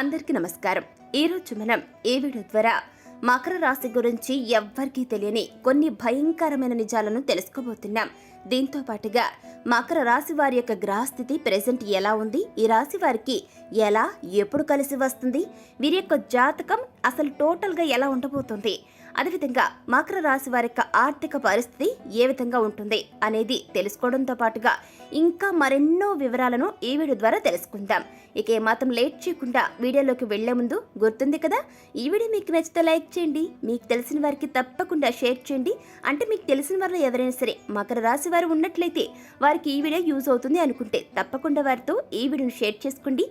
అందరికీ నమస్కారం. ఈరోజు మనం ఈ వీడియో ద్వారా మకర రాశి గురించి ఎవ్వరికీ తెలియని కొన్ని భయంకరమైన నిజాలను తెలుసుకోబోతున్నాం. దీంతో పాటుగా మకర రాశి వారి యొక్క గ్రహస్థితి ప్రెసెంట్ ఎలా ఉంది? ఈ రాశి వారికి ఎలా ఎప్పుడు కలిసి వస్తుంది? వీరి యొక్క జాతకం అసలు టోటల్గా ఎలా ఉండబోతుంది? అదేవిధంగా మకర రాశి వారి యొక్క ఆర్థిక పరిస్థితి ఏ విధంగా ఉంటుంది అనేది తెలుసుకోవడంతో పాటుగా ఇంకా మరెన్నో వివరాలను ఈ వీడియో ద్వారా తెలుసుకుందాం. ఇక ఏమాత్రం లేట్ చేయకుండా వీడియోలోకి వెళ్ళే ముందు గుర్తుంది కదా ఈ వీడియో మీకు నచ్చితే లైక్ చేయండి మీకు తెలిసిన వారికి తప్పకుండా షేర్ చేయండి. అంటే మీకు తెలిసిన వారిలో ఎవరైనా సరే మకర రాశి వారు ఉన్నట్లయితే వారికి ఈ వీడియో యూజ్ అవుతుంది అనుకుంటే తప్పకుండా వారితో ఈ వీడియోని షేర్ చేసుకోండి.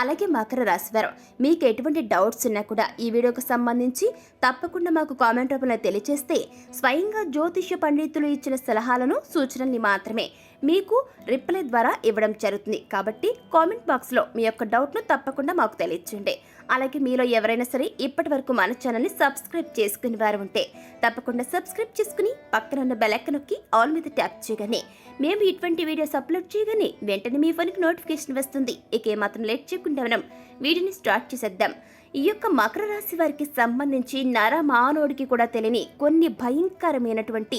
అలాగే మకర రాశి వారు మీకు ఎటువంటి డౌట్స్ ఉన్నా కూడా ఈ వీడియోకి సంబంధించి తప్పకుండా మాకు కామెంట్ రూపంలో తెలియజేస్తే స్వయంగా జ్యోతిష్య పండితులు ఇచ్చిన సలహాలను సూచనల్ని మాత్రమే మీకు రిప్లై ద్వారా ఇవ్వడం జరుగుతుంది. కాబట్టి కామెంట్ బాక్స్లో మీ యొక్క డౌట్ను తప్పకుండా మాకు తెలియచేయండి. అలాగే మీలో ఎవరైనా సరే ఇప్పటి వరకు మన ఛానల్ని సబ్స్క్రైబ్ చేసుకుని వారు ఉంటే తప్పకుండా సబ్స్క్రైబ్ చేసుకుని పక్కన ఉన్న బెల్ నొక్కి ఆల్ మీద ట్యాప్ చేయగానే మేము ఇటువంటి వీడియోస్ అప్లోడ్ చేయగానే వెంటనే మీ ఫోన్కి నోటిఫికేషన్ వస్తుంది. ఇక ఏమాత్రం లేట్ చేయకుండా మనం వీడియోని స్టార్ట్ చేసేద్దాం. ఈ యొక్క మకర రాశి వారికి సంబంధించి నర మానవుడికి కూడా తెలియని కొన్ని భయంకరమైనటువంటి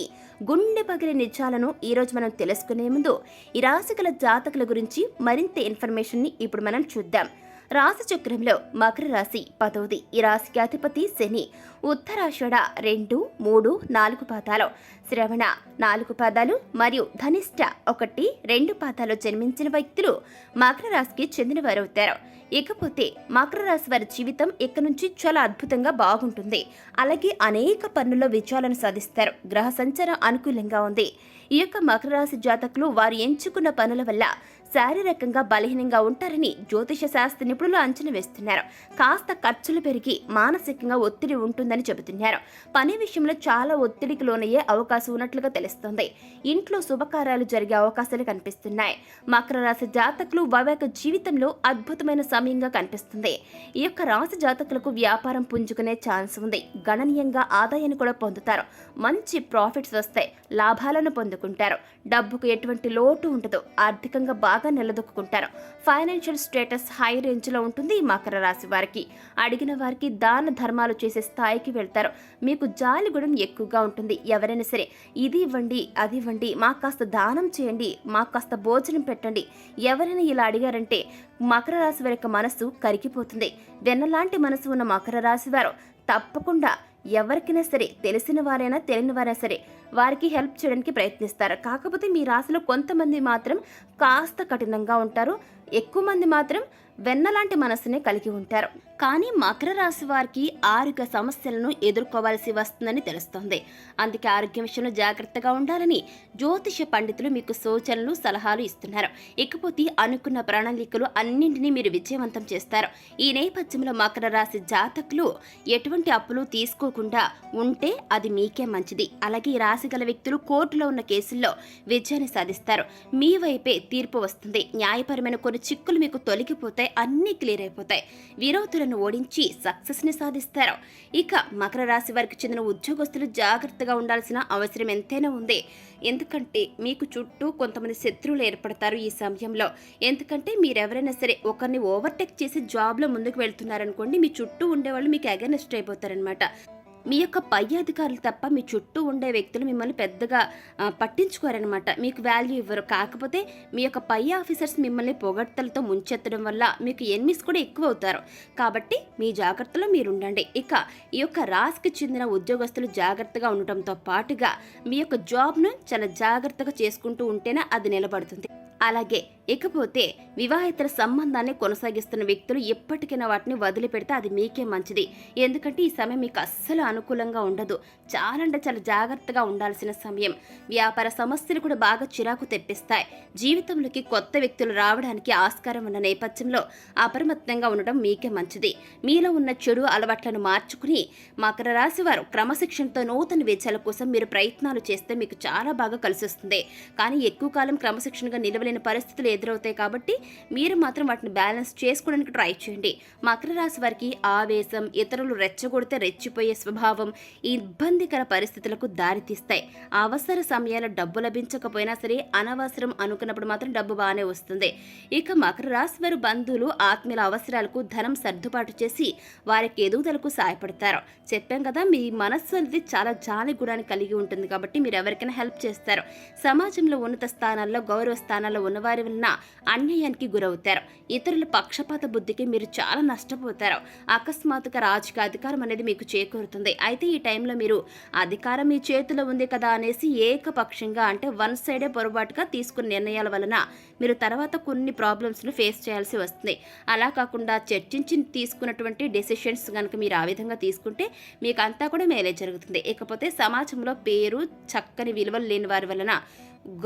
గుండె పగిలి నిజాలను ఈరోజు మనం తెలుసుకునే ముందు ఈ రాశి గల జాతకుల గురించి మరింత ఇన్ఫర్మేషన్ని ఇప్పుడు మనం చూద్దాం. రాశిచక్రంలో మకర రాశి పదవది ఈ రాశికి అధిపతి శని. ఉత్తరాషడ రెండు మూడు నాలుగు పాదాలు. శ్రవణ నాలుగు పాదాలు మరియు ధనిష్ట ఒకటి రెండు పాదాలు జన్మించిన వ్యక్తులు మకర రాశికి చెందినవారవుతారు. ఇకపోతే మకర రాశి వారి జీవితం ఇక నుంచి చాలా అద్భుతంగా బాగుంటుంది. అలాగే అనేక పనుల్లో విజయాలను సాధిస్తారు. గ్రహ సంచారం అనుకూలంగా ఉంది. ఈ యొక్క మకర రాశి జాతకులు వారు ఎంచుకున్న పనుల వల్ల శారీరకంగా బలహీనంగా ఉంటారని జ్యోతిష శాస్త్ర నిపుణులు అంచనా వేస్తున్నారు. కాస్త ఖర్చులు పెరిగి మానసికంగా ఒత్తిడి ఉంటుందని చెబుతున్నారు. పని విషయంలో చాలా ఒత్తిడికి లోనయ్యే అవకాశం ఉన్నట్లుగా తెలుస్తోంది. ఇంట్లో శుభకార్యాలు జరిగే అవకాశాలు కనిపిస్తున్నాయి. మకర రాశి జాతకులు వారి జీవితంలో అద్భుతమైన సమయంగా కనిపిస్తుంది. ఈ యొక్క రాశి జాతకులకు వ్యాపారం పుంజుకునే ఛాన్స్ ఉంది. గణనీయంగా ఆదాయాన్ని కూడా పొందుతారు. మంచి ప్రాఫిట్స్ వస్తాయి లాభాలను పొందుకుంటారు. డబ్బుకు ఎటువంటి లోటు ఉండదు. ఆర్థికంగా బాగా నిలదొక్కుంటారు ఫైనాన్షియల్ స్టేటస్ హై రేంజ్లో ఉంటుంది ఈ మకర రాశి వారికి. అడిగిన వారికి దాన ధర్మాలు చేసే స్థాయికి వెళ్తారు. మీకు జాలి గుణం ఎక్కువగా ఉంటుంది. ఎవరైనా సరే ఇది ఇవ్వండి అది ఇవ్వండి మాకు కాస్త దానం చేయండి మాకు కాస్త భోజనం పెట్టండి. ఎవరైనా ఇలా అడిగారంటే మకర రాశి వారి యొక్క మనసు కరిగిపోతుంది. వెన్నలాంటి మనసు ఉన్న మకర రాశి వారు తప్పకుండా ఎవరికైనా సరే తెలిసిన వారైనా తెలియని వారైనా సరే వారికి హెల్ప్ చేయడానికి ప్రయత్నిస్తారు. కాకపోతే మీ రాశిలో కొంతమంది మాత్రం కాస్త కఠినంగా ఉంటారు. ఎక్కువ మంది మాత్రం వెన్నలాంటి మనసునే కలిగి ఉంటారు. కానీ మకర రాశి వారికి ఆరోగ్య సమస్యలను ఎదుర్కోవాల్సి వస్తుందని తెలుస్తోంది. అందుకే ఆరోగ్య విషయంలో జాగ్రత్తగా ఉండాలని జ్యోతిష పండితులు మీకు సూచనలు సలహాలు ఇస్తున్నారు. ఇకపోతే అనుకున్న ప్రణాళికలు అన్నింటినీ మీరు విజయవంతం చేస్తారు. ఈ నేపథ్యంలో మకర రాశి జాతకులు ఎటువంటి అప్పులు తీసుకోకుండా ఉంటే అది మీకే మంచిది. అలాగే ఈ రాశి గల వ్యక్తులు కోర్టులో ఉన్న కేసుల్లో విజయాన్ని సాధిస్తారు. మీ వైపే తీర్పు వస్తుంది. న్యాయపరమైన కొన్ని చిక్కులు మీకు తొలగిపోతాయి. అన్నీ క్లియర్ అయిపోతాయి. విరోధులను ఓడించి సక్సెస్ని సాధిస్తారు. ఇక మకర రాశి వారికి చెందిన ఉద్యోగస్తులు జాగ్రత్తగా ఉండాల్సిన అవసరం ఎంతైనా ఉంది. ఎందుకంటే మీకు చుట్టూ కొంతమంది శత్రువులు ఏర్పడతారు ఈ సమయంలో. ఎందుకంటే మీరెవరైనా సరే ఒకరిని ఓవర్టేక్ చేసి జాబ్లో ముందుకు వెళ్తున్నారనుకోండి మీ చుట్టూ ఉండేవాళ్ళు మీకు అగెనెస్ట్ అయిపోతారనమాట మీ యొక్క పై అధికారులు తప్ప మీ చుట్టూ ఉండే వ్యక్తులు మిమ్మల్ని పెద్దగా పట్టించుకోరనమాట మీకు వాల్యూ ఇవ్వరు. కాకపోతే మీ యొక్క పై ఆఫీసర్స్ మిమ్మల్ని పొగడ్తలతో ముంచెత్తడం వల్ల మీకు ఎనిమిస్ కూడా ఎక్కువ అవుతారు కాబట్టి మీ జాగ్రత్తలో మీరు ఉండండి ఇక ఈ యొక్క రాస్కి చెందిన ఉద్యోగస్తులు జాగ్రత్తగా ఉండటంతో పాటుగా మీ యొక్క జాబ్ను చాలా జాగ్రత్తగా చేసుకుంటూ ఉంటేనే అది నిలబడుతుంది. అలాగే ఇకపోతే వివాహేతర సంబంధాన్ని కొనసాగిస్తున్న వ్యక్తులు ఎప్పటికైనా వాటిని వదిలిపెడితే అది మీకే మంచిది. ఎందుకంటే ఈ సమయం మీకు అస్సలు అనుకూలంగా ఉండదు. చాలా అంటే చాలా జాగ్రత్తగా ఉండాల్సిన సమయం. వ్యాపార సమస్యలు కూడా బాగా చిరాకు తెప్పిస్తాయి. జీవితంలోకి కొత్త వ్యక్తులు రావడానికి ఆస్కారం ఉన్న నేపథ్యంలో అప్రమత్తంగా ఉండడం మీకే మంచిది. మీలో ఉన్న చెడు అలవాట్లను మార్చుకుని మకర రాశి వారు క్రమశిక్షణతో నూతన విజయాల కోసం మీరు ప్రయత్నాలు చేస్తే మీకు చాలా బాగా కలిసి వస్తుంది. కానీ ఎక్కువ కాలం క్రమశిక్షణగా నిలవలేని పరిస్థితులు ఎదురవుతాయి కాబట్టి మీరు మాత్రం వాటిని బ్యాలెన్స్ చేసుకోవడానికి ట్రై చేయండి. మకర రాశి వారికి ఆవేశం ఇతరులు రెచ్చగొడితే రెచ్చిపోయే స్వభావం ఇబ్బందికర పరిస్థితులకు దారితీస్తాయి. అవసర సమయాల్లో డబ్బు లభించకపోయినా సరే అనవసరం అనుకున్నప్పుడు మాత్రం డబ్బు బాగానే వస్తుంది. ఇక మకర రాశి వారి బంధువులు ఆత్మీయుల అవసరాలకు ధనం సర్దుబాటు చేసి వారికి ఎదుగుదలకు సహాయపడతారు. చెప్పాం కదా మీ మనస్సు అనేది చాలా జాలి గుణాన్ని కలిగి ఉంటుంది కాబట్టి మీరు ఎవరికైనా హెల్ప్ చేస్తారు. సమాజంలో ఉన్నత స్థానాల్లో గౌరవ స్థానాల్లో ఉన్నవారి వలన అన్యాయానికి గురవుతారు. ఇతరుల పక్షపాత బుద్ధికి మీరు చాలా నష్టపోతారు. అకస్మాత్తుగా రాజకీయ అధికారం అనేది మీకు చేకూరుతుంది. అయితే ఈ టైంలో మీరు అధికారం మీ చేతిలో ఉంది కదా అనేసి ఏకపక్షంగా అంటే వన్ సైడే పొరపాటుగా తీసుకున్న నిర్ణయాల వలన మీరు తర్వాత కొన్ని ప్రాబ్లమ్స్ను ఫేస్ చేయాల్సి వస్తుంది. అలా కాకుండా చర్చించి తీసుకున్నటువంటి డెసిషన్స్ కనుక మీరు ఆ విధంగా తీసుకుంటే మీకు అంతా కూడా మేలే జరుగుతుంది. ఇకపోతే సమాజంలో పేరు చక్కని విలువలు లేని వారి వలన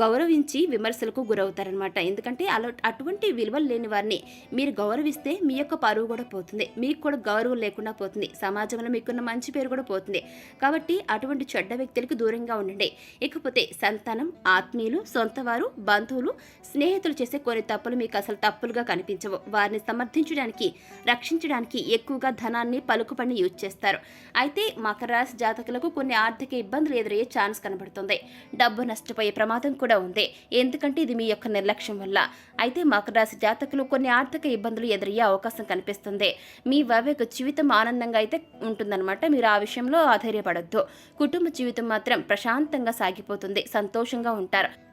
గౌరవించి విమర్శలకు గురవుతారనమాట ఎందుకంటే అలా అటువంటి విలువలు లేని వారిని మీరు గౌరవిస్తే మీ యొక్క పరువు కూడా పోతుంది. మీకు కూడా గౌరవం లేకుండా పోతుంది. సమాజంలో మీకున్న మంచి పేరు కూడా పోతుంది. కాబట్టి అటువంటి చెడ్డ వ్యక్తులకు దూరంగా ఉండండి. ఇకపోతే సంతానం ఆత్మీయులు సొంతవారు బంధువులు స్నేహితులు చేసే కొన్ని తప్పులు మీకు అసలు తప్పులుగా కనిపించవు. వారిని సమర్థించడానికి రక్షించడానికి ఎక్కువగా ధనాన్ని పలుకుపడిని యూజ్ చేస్తారు. అయితే మకర రాశి జాతకులకు కొన్ని ఆర్థిక ఇబ్బందులు ఎదురయ్యే ఛాన్స్ కనబడుతుంది. డబ్బు నష్టపోయే ప్రమాదం కూడా ఉంది. ఎందుకంటే ఇది మీ యొక్క నిర్లక్ష్యం వల్ల. అయితే మకర రాశి జాతకులు కొన్ని ఆర్థిక ఇబ్బందులు ఎదురయ్యే అవకాశం కనిపిస్తుంది. మీ వైవేక జీవితం ఆనందంగా అయితే ఉంటుందన్నమాట. మీరు ఆ విషయంలో ఆధైర్యపడద్దు. కుటుంబ జీవితం మాత్రం ప్రశాంతంగా సాగిపోతుంది. సంతోషంగా ఉంటారు.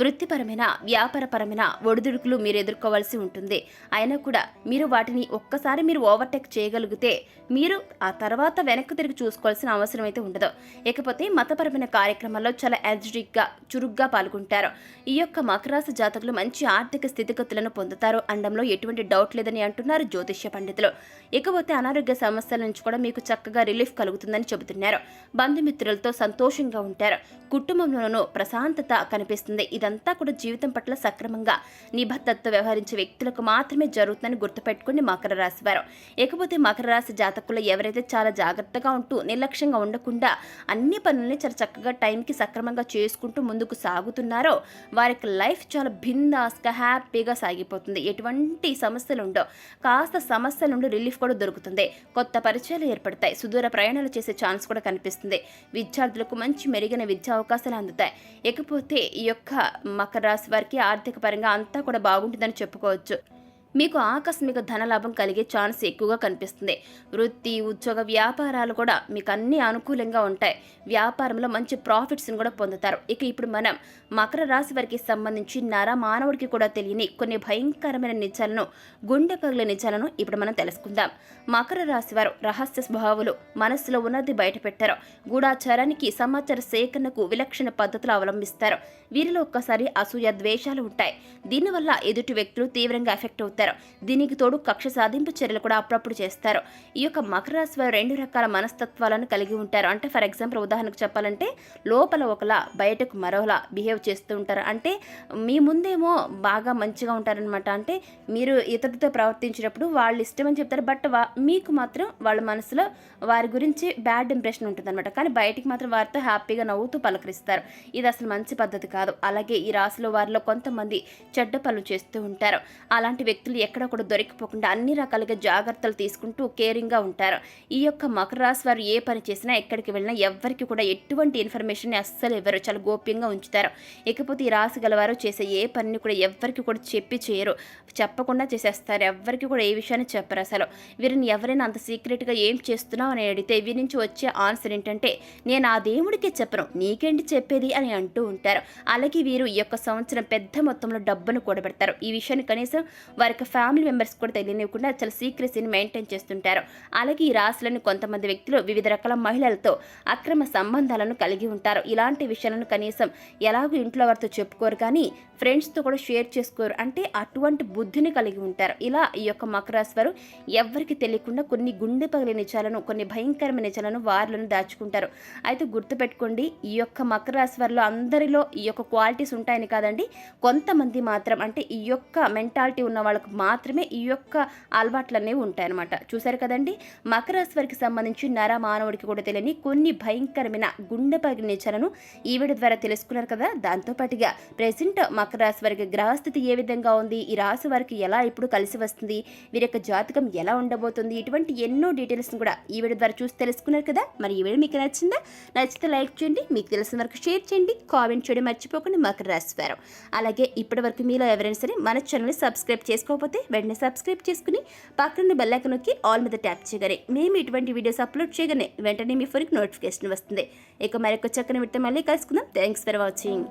వృత్తిపరమైన వ్యాపారపరమైన ఒడిదుడుకులు మీరు ఎదుర్కోవాల్సి ఉంటుంది. అయినా కూడా మీరు వాటిని ఒక్కసారి మీరు ఓవర్టేక్ చేయగలిగితే మీరు ఆ తర్వాత వెనక్కి తిరిగి చూసుకోవాల్సిన అవసరం అయితే ఉండదు. ఇకపోతే మతపరమైన కార్యక్రమాల్లో చాలా ఎనర్జెటిక్గా చురుగ్గా పాల్గొంటారు. ఈ యొక్క మకరాశి జాతకులు మంచి ఆర్థిక స్థితిగతులను పొందుతారు అండంలో ఎటువంటి డౌట్ లేదని అంటున్నారు జ్యోతిష్య పండితులు. ఇకపోతే అనారోగ్య సమస్యల నుంచి కూడా మీకు చక్కగా రిలీఫ్ కలుగుతుందని చెబుతున్నారు. బంధుమిత్రులతో సంతోషంగా ఉంటారు. కుటుంబంలోనూ ప్రశాంతత కనిపిస్తుంది. ఇదంతా కూడా జీవితం పట్ల సక్రమంగా నిబద్ధతతో వ్యవహరించే వ్యక్తులకు మాత్రమే జరుగుతుందని గుర్తుపెట్టుకుని మకర రాశి వారు. ఇకపోతే మకర రాశి జాతకులు ఎవరైతే చాలా జాగ్రత్తగా ఉంటూ నిర్లక్ష్యంగా ఉండకుండా అన్ని పనుల్ని చాలా చక్కగా టైంకి సక్రమంగా చేసుకుంటూ ముందుకు సాగుతున్నారో వారికి లైఫ్ చాలా భిందాస్గా హ్యాపీగా సాగిపోతుంది. ఎటువంటి సమస్యలు ఉండవు. కాస్త సమస్యల నుండి రిలీఫ్ కూడా దొరుకుతుంది. కొత్త పరిచయాలు ఏర్పడతాయి. సుదూర ప్రయాణాలు చేసే ఛాన్స్ కూడా కనిపిస్తుంది. విద్యార్థులకు మంచి మెరుగైన విద్యా అవకాశాలు అందుతాయి. ఇకపోతే ఈ యొక్క మకర రాశి వారికి ఆర్థిక పరంగా అంతా కూడా బాగుంటుందని చెప్పుకోవచ్చు. మీకు ఆకస్మిక ధనలాభం కలిగే ఛాన్స్ ఎక్కువగా కనిపిస్తుంది. వృత్తి ఉద్యోగ వ్యాపారాలు కూడా మీకు అన్ని అనుకూలంగా ఉంటాయి. వ్యాపారంలో మంచి ప్రాఫిట్స్ని కూడా పొందుతారు. ఇక ఇప్పుడు మనం మకర రాశి వారికి సంబంధించి నర మానవుడికి కూడా తెలియని కొన్ని భయంకరమైన నిజాలను గుండె పగిలిన నిజాలను ఇప్పుడు మనం తెలుసుకుందాం. మకర రాశి వారు రహస్య స్వభావులు మనస్సులో ఉన్నది బయటపెట్టారు. గూఢాచారానికి సమాచార సేకరణకు విలక్షణ పద్ధతులు అవలంబిస్తారు. వీరిలో ఒక్కసారి అసూయ ద్వేషాలు ఉంటాయి. దీనివల్ల ఎదుటి వ్యక్తులు తీవ్రంగా ఎఫెక్ట్ అవుతారు. దీనికి తోడు కక్ష సాధింపు చర్యలు కూడా అప్పుడప్పుడు చేస్తారు. ఈ యొక్క మకర రాశి వారు రెండు రకాల మనస్తత్వాలను కలిగి ఉంటారు. అంటే ఫర్ ఎగ్జాంపుల్ ఉదాహరణకు చెప్పాలంటే లోపల ఒకలా బయటకు మరోలా బిహేవ్ చేస్తూ ఉంటారు. అంటే మీ ముందేమో బాగా మంచిగా ఉంటారనమాట అంటే మీరు ఇతరులతో ప్రవర్తించినప్పుడు వాళ్ళు ఇష్టమని చెప్తారు. బట్ వా మీకు మాత్రం వాళ్ళ మనసులో వారి గురించి బ్యాడ్ ఇంప్రెషన్ ఉంటుందన్నమాట. కానీ బయటికి మాత్రం వారితో హ్యాపీగా నవ్వుతూ పలకరిస్తారు. ఇది అసలు మంచి పద్ధతి కాదు. అలాగే ఈ రాశిలో వారిలో కొంతమంది చెడ్డ పనులు చేస్తూ ఉంటారు. అలాంటి వ్యక్తులు ఎక్కడ కూడా దొరికిపోకుండా అన్ని రకాలుగా జాగ్రత్తలు తీసుకుంటూ కేరింగ్గా ఉంటారు. ఈ యొక్క మకర రాశి వారు ఏ పని చేసినా ఎక్కడికి వెళ్ళినా ఎవ్వరికి కూడా ఎటువంటి ఇన్ఫర్మేషన్ అస్సలు ఇవ్వరు. చాలా గోప్యంగా ఉంచుతారు. ఇకపోతే ఈ రాశి గలవారు చేసే ఏ పనిని కూడా ఎవ్వరికి కూడా చెప్పి చేయరు. చెప్పకుండా చేసేస్తారు. ఎవ్వరికి కూడా ఏ విషయాన్ని చెప్పరు అసలు. వీరిని ఎవరైనా అంత సీక్రెట్గా ఏం చేస్తున్నావు అని అడిగితే వీరి నుంచి వచ్చే ఆన్సర్ ఏంటంటే నేను ఆ దేవుడికే చెప్పను. నీకేంటి చెప్పేది? అని అంటూ ఉంటారు. అలాగే వీరు ఈ యొక్క సంవత్సరం పెద్ద మొత్తంలో డబ్బును కూడబెడతారు. ఈ విషయాన్ని కనీసం వారి యొక్క ఫ్యామిలీ మెంబర్స్ కూడా తెలియనివ్వకుండా చాలా సీక్రెసీని మెయింటైన్ చేస్తుంటారు. అలాగే ఈ రాశులను కొంతమంది వ్యక్తులు వివిధ రకాల మహిళలతో అక్రమ సంబంధాలను కలిగి ఉంటారు. ఇలాంటి విషయాలను కనీసం ఎలాగో ఇంట్లో వారితో చెప్పుకోరు కానీ ఫ్రెండ్స్తో కూడా షేర్ చేసుకోరు. అంటే అటువంటి బుద్ధిని కలిగి ఉంటారు. ఇలా ఈ యొక్క మకర రాశి వారు ఎవరికి తెలియకుండా కొన్ని గుండె పగిలే నిజాలను కొన్ని భయంకరమైన నిజాలను వారిలో దాచుకుంటారు. అయితే గుర్తుపెట్టుకోండి ఈ యొక్క మకర రాశి వారిలో అందరిలో ఈ యొక్క క్వాలిటీస్ ఉంటాయని కాదండి కొంతమంది మాత్రం అంటే ఈ యొక్క మెంటాలిటీ ఉన్న వాళ్ళకు మాత్రమే ఈ యొక్క అలవాట్లు అనేవి ఉంటాయన్నమాట. చూసారు కదండి? మకర రాశి వారికి సంబంధించి నర మానవుడికి కూడా తెలియని కొన్ని భయంకరమైన గుండె పగిలిన ఈవిడ ఈ వీడియో ద్వారా తెలుసుకున్నారు కదా? దాంతోపాటుగా ప్రెసెంట్ మకర రాశి వారికి గ్రహస్థితి ఏ విధంగా ఉంది? ఈ రాశి వారికి ఎలా ఇప్పుడు కలిసి వస్తుంది? వీరి యొక్క జాతకం ఎలా ఉండబోతుంది? ఇటువంటి ఎన్నో డీటెయిల్స్ని కూడా ఈ వీడియో ద్వారా చూసి తెలుసుకున్నారు కదా? మరి ఈ వీడియో మీకు నచ్చిందా? నచ్చితే లైక్ చేయండి. మీకు తెలిసిన వరకు షేర్ చేయండి. కామెంట్ చేయడం మర్చిపోకండి. మకర రాశి వారు. అలాగే ఇప్పటి వరకు మీలో ఎవరైనా సరే మన ఛానల్ని సబ్స్క్రైబ్ చేసుకో చేసుకోకపోతే వెంటనే సబ్స్క్రైబ్ చేసుకుని పక్కన బెల్ నొక్కి ఆల్ మీద ట్యాప్ చేయగానే మేము ఇటువంటి వీడియోస్ అప్లోడ్ చేయగానే. వెంటనే మీ ఫోన్కి నోటిఫికేషన్ వస్తుంది. ఇక మరొక చక్కని విడితే మళ్ళీ కలుసుకుందాం. Thanks for watching